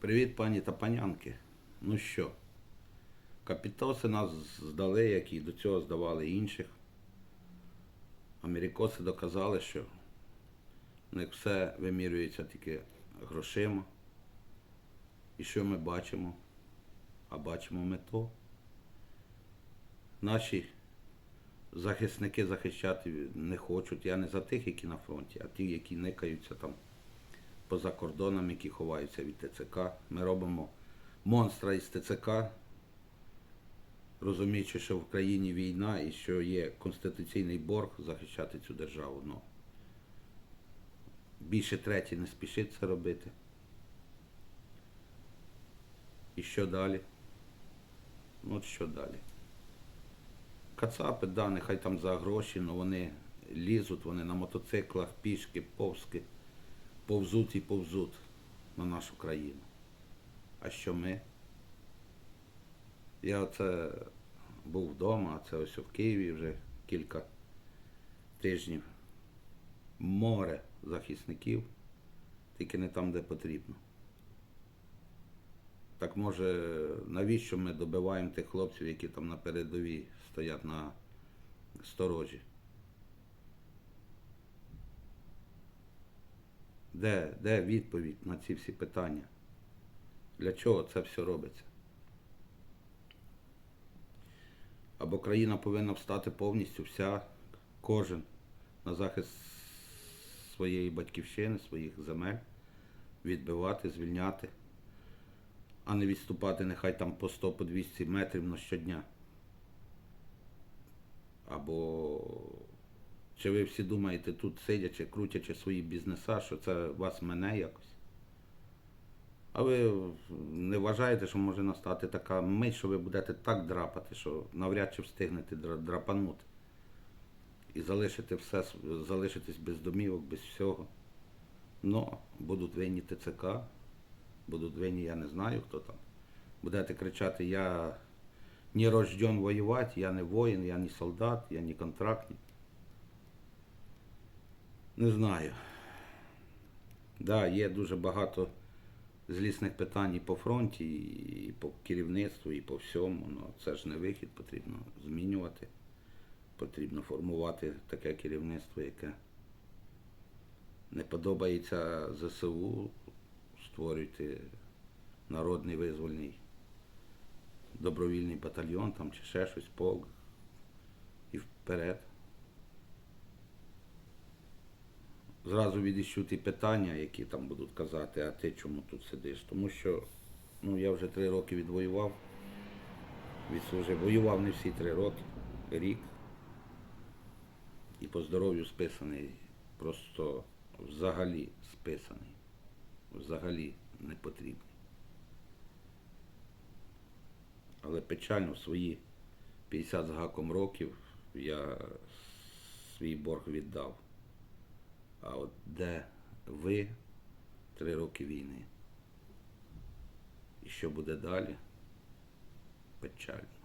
Привіт, пані та панянки. Ну що, капітоси нас здали, як і до цього здавали інших. Америкоси доказали, що в них все вимірюється тільки грошима. І що ми бачимо? А бачимо ми то. Наші захисники захищати не хочуть. Я не за тих, які на фронті, а ті, які никаються там поза кордоном, які ховаються від ТЦК. Ми робимо монстра із ТЦК, розуміючи, що в країні війна і що є конституційний борг захищати цю державу. Ну, більше третій не спішить це робити. І що далі? Ну, що далі? Кацапи, да, нехай там за гроші, але вони лізуть, вони на мотоциклах, пішки, повзки, повзуть і повзуть на нашу країну. А що ми? Я оце був вдома, а це ось в Києві вже кілька тижнів. Море захисників, тільки не там, де потрібно. Так може, навіщо ми добиваємо тих хлопців, які там на передовій стоять на сторожі? Де, де відповідь на ці всі питання? Для чого це все робиться? Або країна повинна встати повністю вся, кожен на захист своєї батьківщини, своїх земель, відбивати, звільняти а не відступати нехай там по 100 по 200 метрів на щодня. Або чи ви всі думаєте тут сидячи, крутячи свої бізнеса, що це вас мене якось? А ви не вважаєте, що може настати така мить, що ви будете так драпати, що навряд чи встигнете драпанути. І залишити все, залишитись без домівок, без всього. Ну, будуть винні ТЦК, будуть винні, я не знаю, хто там. Будете кричати, я не рожден воювати, я не воїн, я не солдат, я не контрактник. Не знаю. Да, є дуже багато злісних питань і по фронті, і по керівництву, і по всьому. Ну, це ж не вихід, потрібно змінювати. Потрібно формувати таке керівництво, яке не подобається ЗСУ, створюйте народний визвольний добровільний батальйон там чи ще щось, полк і вперед. Зразу відіщу ті питання, які там будуть казати, а ти чому тут сидиш? Тому що ну, я вже три роки відвоював, відслужив. Воював не всі три роки, рік. І по здоров'ю списаний, просто взагалі списаний взагалі не потрібні. Але печально в свої 50 з гаком років я свій борг віддав. А от де ви три роки війни? І що буде далі? Печально.